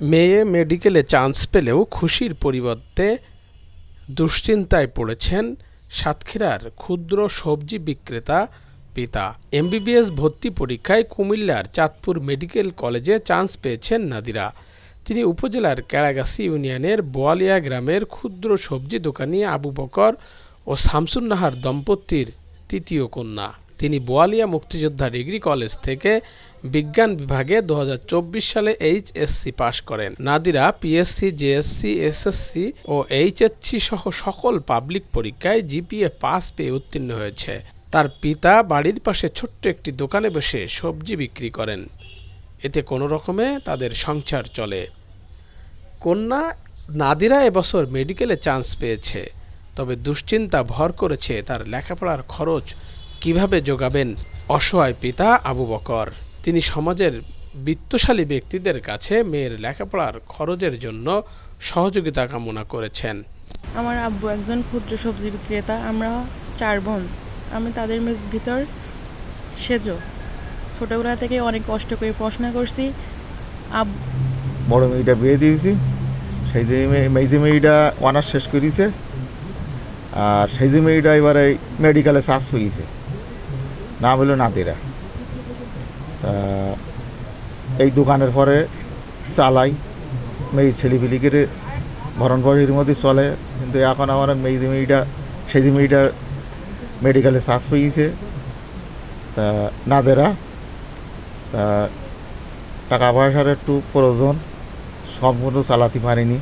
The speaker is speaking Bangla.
মেয়ে মেডিকেলে চান্স পেলেও খুশির পরিবর্তে দুশ্চিন্তায় পড়েছেন সাতক্ষীরার ক্ষুদ্র সবজি বিক্রেতা পিতা। এমবিবিএস ভর্তি পরীক্ষায় কুমিল্লার চাঁদপুর মেডিকেল কলেজে চান্স পেয়েছেন নাদিরা। তিনি উপজেলার কেড়াগাছি ইউনিয়নের বোয়ালিয়া গ্রামের ক্ষুদ্র সবজি দোকানি আবু বকর ও শামসুন্নাহার দম্পতির তৃতীয় কন্যা। তিনি বোয়ালিয়া মুক্তিযোদ্ধা ডিগ্রি কলেজ থেকে বিজ্ঞান বিভাগে দু হাজার চব্বিশ সালে এইচএসসি পাশ করেন। নাদিরা পিএসসি, জেএসসি, এসএসসি ও এইচএসসি সহ সকল পাবলিক পরীক্ষায় জিপিএ পাস পেয়ে উত্তীর্ণ হয়েছে। তার পিতা বাড়ির পাশে ছোট্ট একটি দোকানে বসে সবজি বিক্রি করেন। এতে কোনো রকমে তাদের সংসার চলে। কন্যা নাদিরা এবছর মেডিকেলে চান্স পেয়েছে, তবে দুশ্চিন্তা ভর করেছে তার লেখাপড়ার খরচ কীভাবে যোগাবেন অসহায় পিতা আবু বকর? তিনি সমাজের বিত্তশালী ব্যক্তিদের কাছে মেয়ের লেখাপড়ার খরচের জন্য সহযোগিতা কামনা করেছেন। আমার আব্বু একজন ক্ষুদ্র সবজি বিক্রেতা আমরা চার বোন। আমি তাদের ভিতর সেজো। ছোটোবেলা থেকে অনেক কষ্ট করে পড়াশোনা করছি। আব বড় মেয়েটা বিয়ে দিয়েছি সেই যে মেয়ে যে মেয়েটা অনার্স শেষ করেছে আর সেই যে মেয়েটা এবারে মেডিকেলে চান্স পেয়েছে। নাম হলো নাতিরা। তা এই দোকানের পরে চালাই মেয়ে ছেলেপিলিকে ভরণ বাড়ির মধ্যে চলে। কিন্তু এখন আমার মেয়ে যে মেয়েটা সেই যে মেয়েটা মেডিকেলে চান্স পেয়েছে। তা নাদেরা তা টাকা পয়সার একটু প্রয়োজন, সম্পূর্ণ চালাতে পারিনি।